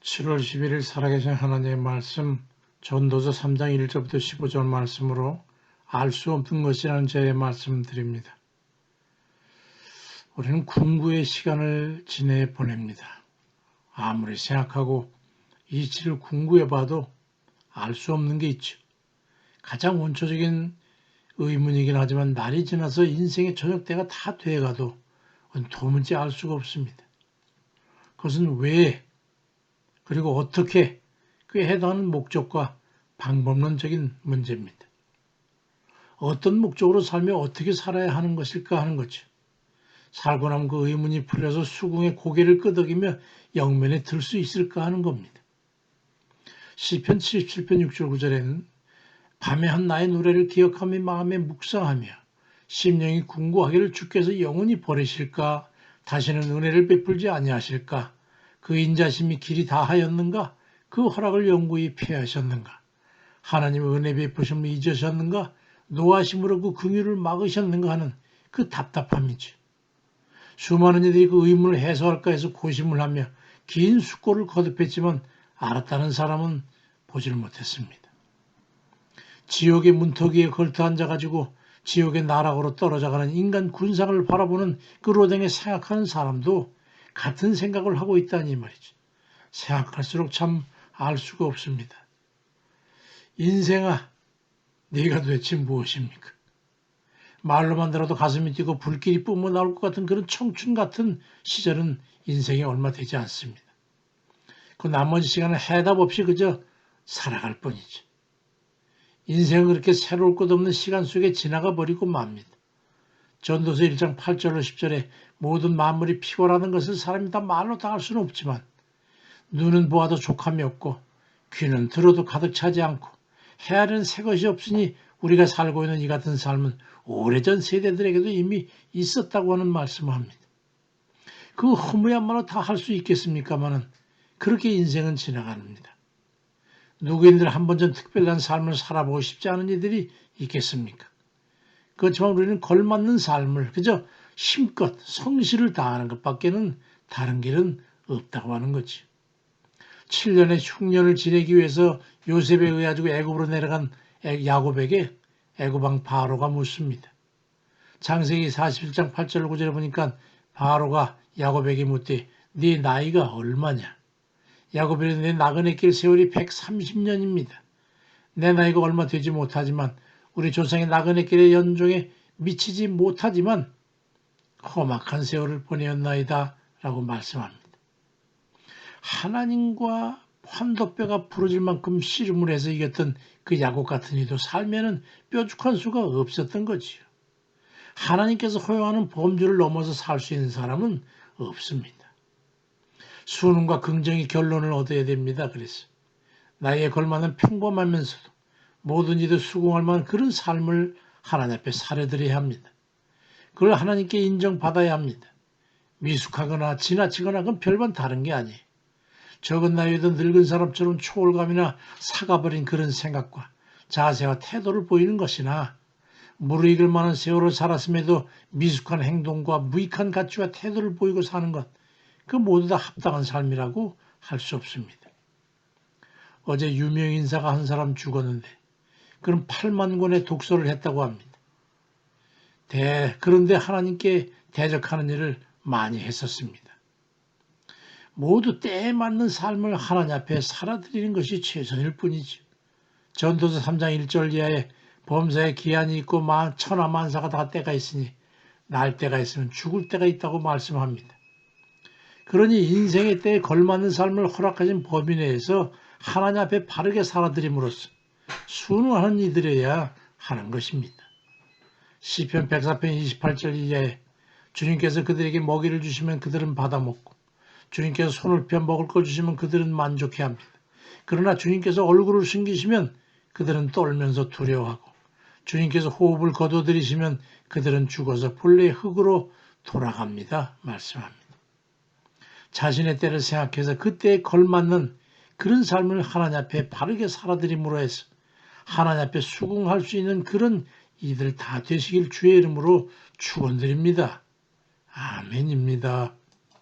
7월 11일 살아계신 하나님의 말씀 전도서 3장 1절부터 15절 말씀으로 알 수 없는 것이라는 제의 말씀 드립니다. 우리는 궁구의 시간을 지내 보냅니다. 아무리 생각하고 이치를 궁구해 봐도 알 수 없는 게 있죠. 가장 원초적인 의문이긴 하지만 날이 지나서 인생의 저녁 때가 다 돼가도 도무지 알 수가 없습니다. 그것은 왜 그리고 어떻게 그에 해당하는 목적과 방법론적인 문제입니다. 어떤 목적으로 살며 어떻게 살아야 하는 것일까 하는 거죠. 살고 나면 그 의문이 풀려서 수궁의 고개를 끄덕이며 영면에 들 수 있을까 하는 겁니다. 시편 77편 6절 9절에는 밤에 한 나의 노래를 기억하며 마음에 묵상하며 심령이 궁구하기를 주께서 영원히 버리실까 다시는 은혜를 베풀지 아니하실까 그 인자심이 길이 다 하였는가 그 허락을 영구히 피하셨는가 하나님의 은혜 베푸심을 잊으셨는가 노하심으로 그 긍휼을 막으셨는가 하는 그 답답함이죠. 수많은 이들이 그 의문을 해소할까 해서 고심을 하며 긴 숙고를 거듭했지만 알았다는 사람은 보지를 못했습니다. 지옥의 문턱 위에 걸터 앉아가지고 지옥의 나락으로 떨어져가는 인간 군상을 바라보는 그 로댕에 생각하는 사람도 같은 생각을 하고 있다니 말이죠. 생각할수록 참 알 수가 없습니다. 인생아, 네가 도대체 무엇입니까? 말로만 들어도 가슴이 뛰고 불길이 뿜어 나올 것 같은 그런 청춘 같은 시절은 인생에 얼마 되지 않습니다. 그 나머지 시간은 해답 없이 그저 살아갈 뿐이죠. 인생은 그렇게 새로울 것 없는 시간 속에 지나가 버리고 맙니다. 전도서 1장 8절로 10절에 모든 만물이 피곤하는 것을 사람이 다 말로 다 할 수는 없지만 눈은 보아도 족함이 없고 귀는 들어도 가득 차지 않고 헤아리는 새 것이 없으니 우리가 살고 있는 이 같은 삶은 오래전 세대들에게도 이미 있었다고 하는 말씀을 합니다. 그 허무야말로 다 할 수 있겠습니까마는 그렇게 인생은 지나갑니다. 누구인들 한 번 전 특별한 삶을 살아보고 싶지 않은 이들이 있겠습니까? 그렇지만 우리는 걸맞는 삶을 그저 힘껏 성실을 다하는 것밖에는 다른 길은 없다고 하는 거지. 7년의 흉년을 지내기 위해서 요셉에 의해 가지고 애굽으로 내려간 야곱에게 애굽왕 바로가 묻습니다. 창세기 41장 8절 9절에 보니까 바로가 야곱에게 묻되 네 나이가 얼마냐? 야곱이 내 나그네 길 세월이 130년입니다. 내 나이가 얼마 되지 못하지만 우리 조상의 나그네 길의 연종에 미치지 못하지만 험악한 세월을 보내었나이다 라고 말씀합니다. 하나님과 환도뼈가 부러질 만큼 씨름을 해서 이겼던 그 야곱 같은 이도 살면은 뾰족한 수가 없었던 거지요. 하나님께서 허용하는 범주를 넘어서 살 수 있는 사람은 없습니다. 수능과 긍정의 결론을 얻어야 됩니다. 그래서 나이에 걸맞는 평범하면서도 모든 이들 수긍할 만한 그런 삶을 하나님 앞에 살려드려야 합니다. 그걸 하나님께 인정받아야 합니다. 미숙하거나 지나치거나 그건 별반 다른 게 아니에요. 적은 나이에도 늙은 사람처럼 초월감이나 사가버린 그런 생각과 자세와 태도를 보이는 것이나 무르익을 만한 세월을 살았음에도 미숙한 행동과 무익한 가치와 태도를 보이고 사는 것, 그 모두 다 합당한 삶이라고 할 수 없습니다. 어제 유명 인사가 한 사람 죽었는데 그런 8만 권의 독서를 했다고 합니다. 대, 그런데 하나님께 대적하는 일을 많이 했었습니다. 모두 때에 맞는 삶을 하나님 앞에 살아드리는 것이 최선일 뿐이죠. 전도서 3장 1절 이하에 범사에 기한이 있고 만, 천하 만사가 다 때가 있으니 날 때가 있으면 죽을 때가 있다고 말씀합니다. 그러니 인생의 때에 걸맞는 삶을 허락하신 범위 내에서 하나님 앞에 바르게 살아드림으로써 순응하는 이들이어야 하는 것입니다. 시편 104편 28절 이하에 주님께서 그들에게 먹이를 주시면 그들은 받아 먹고 주님께서 손을 펴 먹을 걸 주시면 그들은 만족해 합니다. 그러나 주님께서 얼굴을 숨기시면 그들은 떨면서 두려워하고 주님께서 호흡을 거둬들이시면 그들은 죽어서 본래의 흙으로 돌아갑니다. 말씀합니다. 자신의 때를 생각해서 그때에 걸맞는 그런 삶을 하나님 앞에 바르게 살아드림으로 해서 하나님 앞에 수긍할 수 있는 그런 이들 다 되시길 주의 이름으로 축원드립니다. 아멘입니다.